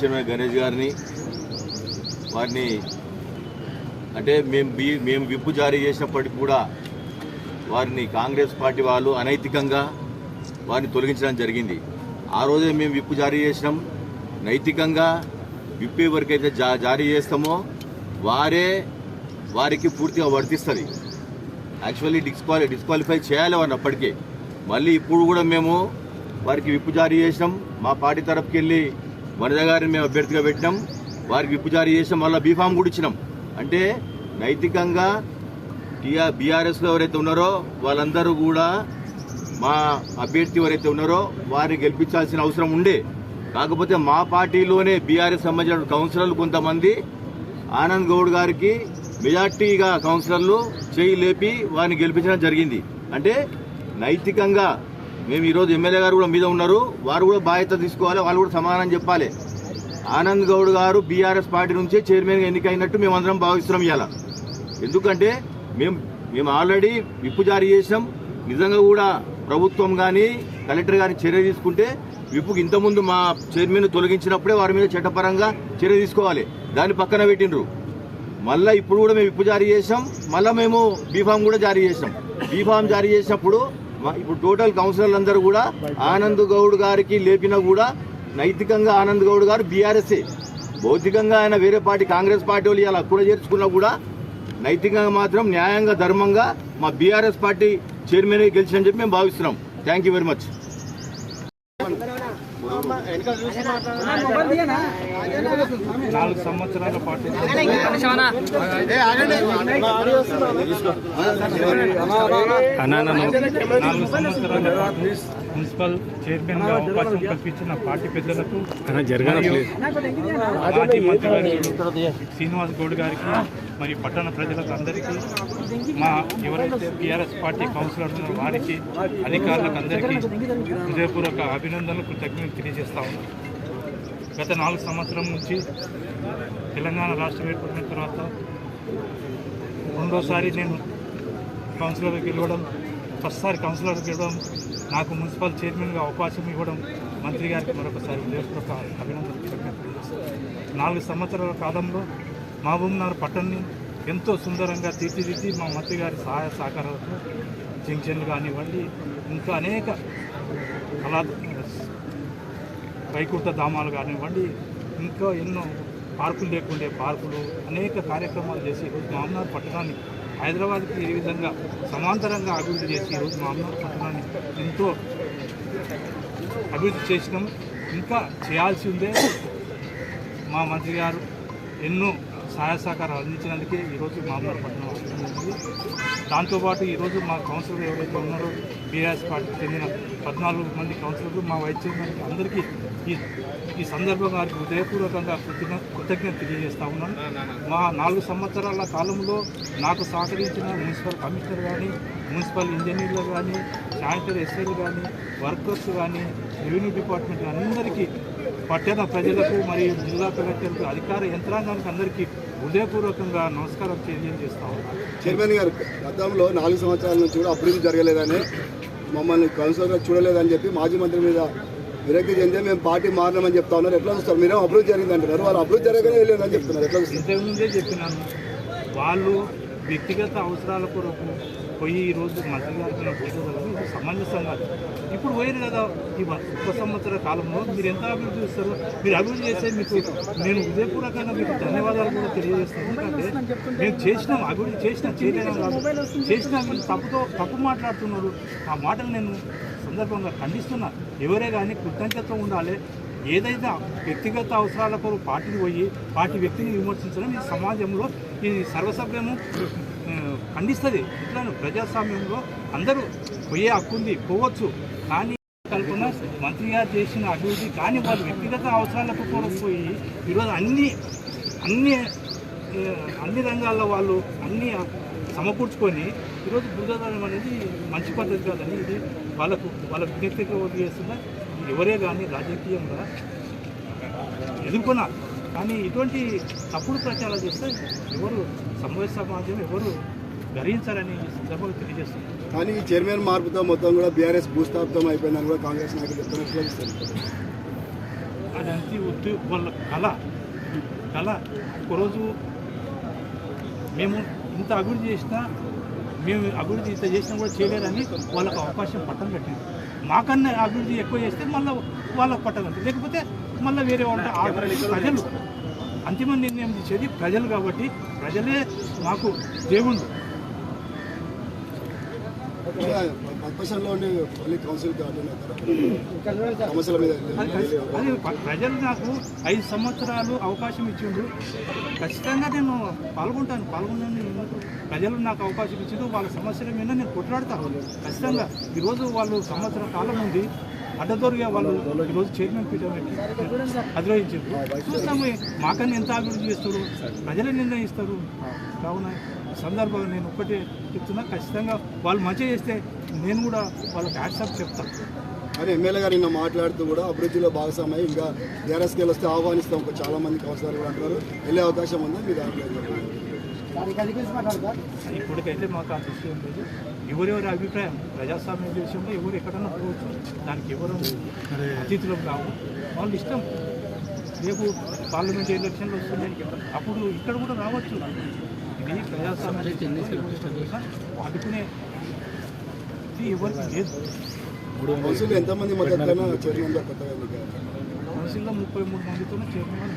Chairman Ganesh గారిని వారిని అంటే మేము బి మేము విప్పు జారీ చేసినప్పటికీ కూడా వారిని కాంగ్రెస్ పార్టీ వాళ్ళు అనైతికంగా వారిని తొలగించడం జరిగింది. ఆ రోజే మేము విప్పు జారీ చేసినాం. నైతికంగా విప్పు ఎవరికైతే జా జారీ చేస్తామో వారే వారికి పూర్తిగా వర్తిస్తుంది. యాక్చువల్లీ డిస్క్వాలి డిస్క్వాలిఫై చేయాలి వారిని అప్పటికే. మళ్ళీ ఇప్పుడు కూడా మేము వారికి విప్పు జారీ చేసినాం. మా పార్టీ తరఫుకి వెళ్ళి వనిత గారిని మేము అభ్యర్థిగా పెట్టినాం. వారికి విప్పు జారీ చేసాం మళ్ళీ బీఫామ్ కూడా ఇచ్చినాం. అంటే నైతికంగా టీఆర్ బీఆర్ఎస్లో ఎవరైతే ఉన్నారో వాళ్ళందరూ కూడా మా అభ్యర్థి ఎవరైతే ఉన్నారో వారిని గెలిపించాల్సిన అవసరం ఉండే. కాకపోతే మా పార్టీలోనే బీఆర్ఎస్ సంబంధించిన కౌన్సిలర్లు కొంతమంది ఆనంద్ గౌడ్ గారికి మెజార్టీగా కౌన్సిలర్లు చేయి లేపి వారిని గెలిపించడం జరిగింది. అంటే నైతికంగా మేము ఈరోజు ఎమ్మెల్యే గారు కూడా మీద ఉన్నారు. వారు కూడా బాధ్యత తీసుకోవాలి. వాళ్ళు కూడా సమాధానం చెప్పాలి. ఆనంద్ గౌడ్ గారు బీఆర్ఎస్ పార్టీ నుంచే చైర్మన్గా ఎన్నికైనట్టు మేము అందరం భావిస్తున్నాం ఇవాళ ఎందుకంటే మేము మేము ఆల్రెడీ విప్పు జారీ చేసినాం నిజంగా కూడా ప్రభుత్వం కానీ కలెక్టర్ కానీ చర్య తీసుకుంటే విప్పుకి ఇంతకుముందు మా చైర్మన్ తొలగించినప్పుడే వారి మీద చట్టపరంగా చర్య తీసుకోవాలి. దాన్ని పక్కన పెట్టిండ్రు. మళ్ళీ ఇప్పుడు కూడా మేము విప్పు జారీ చేసాం మళ్ళీ మేము బీఫామ్ కూడా జారీ చేసాం బీఫామ్ జారీ చేసినప్పుడు ఇప్పుడు టోటల్ కౌన్సిలర్లు అందరూ కూడా ఆనంద్ గౌడ్ గారికి లేపినా కూడా నైతికంగా ఆనంద్ గౌడ్ గారు బీఆర్ఎస్ఏ. భౌతికంగా ఆయన వేరే పార్టీ కాంగ్రెస్ పార్టీ వాళ్ళు ఇలా కూడా చేర్చుకున్నా కూడా నైతికంగా మాత్రం న్యాయంగా ధర్మంగా మా బీఆర్ఎస్ పార్టీ చైర్మన్ గెలిచిందని చెప్పి మేము భావిస్తున్నాం. థ్యాంక్ యూ వెరీ మచ్ నాలుగు సంవత్సరాల పాటు నాలుగు సంవత్సరాల పాటు మున్సిపల్ చైర్మన్గా అవకాశం కల్పించిన పార్టీ పెద్దలకు మాజీ మంత్రివర్యులు శ్రీనివాస్ గౌడ్ గారికి మరియు పట్టణ ప్రజలకు అందరికీ మా ఎవరైతే టీఆర్ఎస్ పార్టీ కౌన్సిలర్ ఉన్నారో వారికి అధికారులకు అందరికీ హృదయపూర్వక అభినందనలు కృతజ్ఞతలు తెలియజేస్తా గత నాలుగు సంవత్సరం నుంచి తెలంగాణ రాష్ట్రం ఏర్పడిన తర్వాత రెండోసారి నేను కౌన్సిలర్కి గెలవడం ఫస్ట్సారి కౌన్సిలర్కి గెలవడం నాకు మున్సిపల్ చైర్మన్గా అవకాశం ఇవ్వడం మంత్రి గారికి మరొకసారి హృదయపూర్వక అభినందనలు నాలుగు సంవత్సరాల కాలంలో మహబూబ్నగర్ పట్టణాన్ని ఎంతో సుందరంగా తీర్చిదిద్ది మా మంత్రి గారి సహాయ సహకారాలతో జంక్షన్లు కానివ్వండి ఇంకా అనేక కళా వైకుంఠ ధామాలు కానివ్వండి ఇంకా ఎన్నో పార్కులు లేకుండే పార్కులు అనేక కార్యక్రమాలు చేసి ఈరోజు మామనార్ పట్టణాన్ని హైదరాబాద్కి ఈ విధంగా సమాంతరంగా అభివృద్ధి చేసి ఈరోజు మామనార్ పట్టణాన్ని ఎంతో అభివృద్ధి చేసినాం. ఇంకా చేయాల్సి ఉందే మా మంత్రి గారు ఎన్నో సహాయ సహకారాలు అందించినందుకే ఈరోజు మామూలు పట్టణం జరిగింది. దాంతోపాటు ఈరోజు మా కౌన్సిలర్ ఎవరైతే ఉన్నారో బీఆర్ఎస్ పార్టీకి చెందిన పద్నాలుగు మంది కౌన్సిలర్లు మా వైస్ చైర్మన్ అందరికీ ఈ ఈ సందర్భంగా వారికి హృదయపూర్వకంగా కృతజ్ఞ కృతజ్ఞత తెలియజేస్తా ఉన్నాను. మా నాలుగు సంవత్సరాల కాలంలో నాకు సహకరించిన మున్సిపల్ కమిషనర్ కానీ మున్సిపల్ ఇంజనీర్లు కానీ శానిటరీ ఎస్ఐలు కానీ వర్కర్స్ కానీ రెవెన్యూ డిపార్ట్మెంట్ అందరికీ పట్టణ ప్రజలకు మరియు జిల్లా కలెక్టర్కు అధికార యంత్రాంగానికి అందరికీ హృదయపూర్వకంగా నమస్కారం తెలియజేస్తా చైర్మన్ గారు గతంలో నాలుగు సంవత్సరాల నుంచి కూడా అభివృద్ధి జరగలేదని మమ్మల్ని కౌన్సిలర్గా చూడలేదని చెప్పి మాజీ మంత్రి మీద విరక్తి చెందే మేము పార్టీ మారినామని చెప్తా ఉన్నారు. ఎట్లా చూస్తారు? మీరేమో అభివృద్ధి జరిగింది అంటున్నారు వాళ్ళు అభివృద్ధి జరగనే చెప్తున్నారు. ఎట్లా చూస్తారు? ఇంతకుముందే చెప్పినాను. వాళ్ళు వ్యక్తిగత అవసరాల కొరకు పోయి ఈరోజు మంత్రి గారికి పోయేదాన్ని ఇది సమంజసం కాదు ఇప్పుడు పోయారు కదా ఈ ఒక్క సంవత్సర కాలంలో మీరు ఎంత అభివృద్ధి చేస్తారు మీరు అభివృద్ధి చేస్తే మీకు నేను హృదయపూర్వకంగా మీకు ధన్యవాదాలు కూడా తెలియజేస్తాను. ఎందుకంటే మేము చేసినాం అభివృద్ధి చేసినా చేయలేము కాదు. చేసినా మీరు తప్పుతో తప్పు మాట్లాడుతున్నారు. ఆ మాటలు నేను సందర్భంగా ఖండిస్తున్నా. ఎవరే కానీ కృతజ్ఞత ఉండాలి. ఏదైతే వ్యక్తిగత అవసరాల కొరకు పార్టీని పోయి పార్టీ వ్యక్తిని విమర్శించడం ఈ సమాజంలో ఇది సర్వసభ్యము ఖండిస్తుంది. ఇట్లా ప్రజాస్వామ్యంలో అందరూ పోయే హక్కు ఉంది పోవచ్చు. కానీ కల్పన మంత్రి గారు చేసిన అభివృద్ధి కానీ వాళ్ళ వ్యక్తిగత అవసరాలకు కూడా పోయి ఈరోజు అన్ని అన్ని అన్ని రంగాల్లో వాళ్ళు అన్ని సమకూర్చుకొని ఈరోజు బురదనం అనేది మంచి పద్ధతి కాదని ఇది వాళ్ళకు వాళ్ళ విజ్ఞప్తిగా వదిలేస్తున్న ఎవరే కానీ రాజకీయంగా ఎదుర్కొన్నారు కానీ ఇటువంటి తప్పుడు ప్రచారాలు చేస్తే ఎవరు సమూహ సమాజం ఎవరు గ్రహించాలని ఈ సందర్భంగా తెలియజేస్తున్నారు కానీ ఈ చైర్మన్ మార్పుతో మొత్తం కూడా బీఆర్ఎస్ భూస్థాపితం అయిపోయిందని కూడా కాంగ్రెస్ నాయకులు చూస్తారు అదంతా ఉద్యో వాళ్ళ కళ. కళ. ఒకరోజు మేము ఇంత అభివృద్ధి చేసినా మేము అభివృద్ధి ఇంత చేసినా కూడా చేయలేరని వాళ్ళకు అవకాశం పట్టం పెట్టింది. మాకన్నా అభివృద్ధి ఎక్కువ చేస్తే మళ్ళీ వాళ్ళకు పట్టం కట్టింది లేకపోతే మళ్ళీ వేరే వాళ్ళ ప్రజలు అంతిమ నిర్ణయం చేసేది ప్రజలు కాబట్టి ప్రజలే మాకు దేవుళ్ళు. ప్రతిపక్షంలో ఉండి మళ్ళీ కౌన్సిల్కి అటెండ్ అవుతారా సమస్యల మీద అది ఖచ్చి- అది ప- ప్రజలు నాకు ఐదు సంవత్సరాలు అవకాశం ఇచ్చిండు. ఖచ్చితంగా నేను పాల్గొంటాను. పాల్గొన్నాను? ప్రజలు నాకు అవకాశం ఇచ్చిండు. వాళ్ళ సమస్యల మీద నేను కొట్లాడతాను ఖచ్చితంగా. ఈరోజు వాళ్ళు సంవత్సరం కాలం ఉంది. అడ్డదొరిగా వాళ్ళు ఈరోజు చైర్మన్ పీఠం అధిరోహించారు చూస్తాము మాకన్నా ఎంత అభివృద్ధి చేస్తారు? ప్రజలే నిర్ణయిస్తారు. కావున సందర్భంగా నేను ఒక్కటే చెప్తున్నా ఖచ్చితంగా వాళ్ళు మంచిగా చేస్తే నేను కూడా వాళ్ళకి హ్యాట్సాప్ చెప్తాను అని ఎమ్మెల్యే గారు నిన్న మాట్లాడుతూ కూడా అభివృద్ధిలో భాగస్వామ్యం ఇంకా టీఆర్ఎస్కి వస్తే ఆహ్వానిస్తాం ఒక చాలా మంది కౌన్సిలర్ కూడా అంటున్నారు. వెళ్ళే అవకాశం ఉందా? మీ దాంట్లో ఏం? ఇప్పటికైతే మాకు అంత విషయం లేదు. ఎవరెవరి అభిప్రాయం ప్రజాస్వామ్య విషయంలో ఎవరు ఎక్కడన్నా పోవచ్చు దానికి ఎవరు అతిథులకు కావు. వాళ్ళ ఇష్టం. రేపు పార్లమెంట్ ఎలక్షన్లు వస్తున్నాయి అప్పుడు ఇక్కడ కూడా రావచ్చు. వచ్చినా అడ్డుకునే ఇది ఎవరికి లేదు. కౌన్సిల్ ఎంతమంది మద్దతు చైర్మన్ కొత్తగా కౌన్సిల్లో ముప్పై మూడు మందితో చైర్మన్